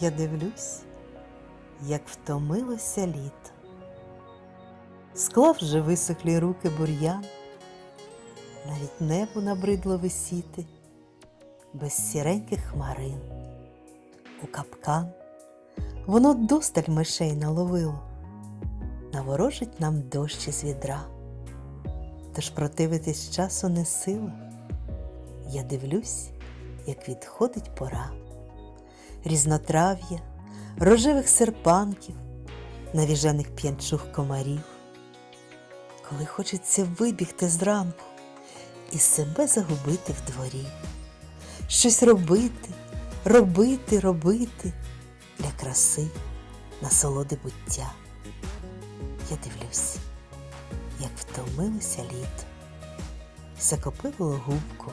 Я дивлюсь, як втомилося літо. Склав вже висохлі руки бур'ян, навіть небо набридло висіти, без сіреньких хмарин. У капкан воно досталь мишей наловило, наворожить нам дощ із відра. Тож противитись часу не сила. Я дивлюсь, як відходить пора. Різнотрав'я, рожевих серпанків, навіжених п'янчух комарів. Коли хочеться вибігти зранку і себе загубити в дворі, щось робити, робити, робити для краси, насолоди буття. Я дивлюсь, як втомилося літо, закопило губку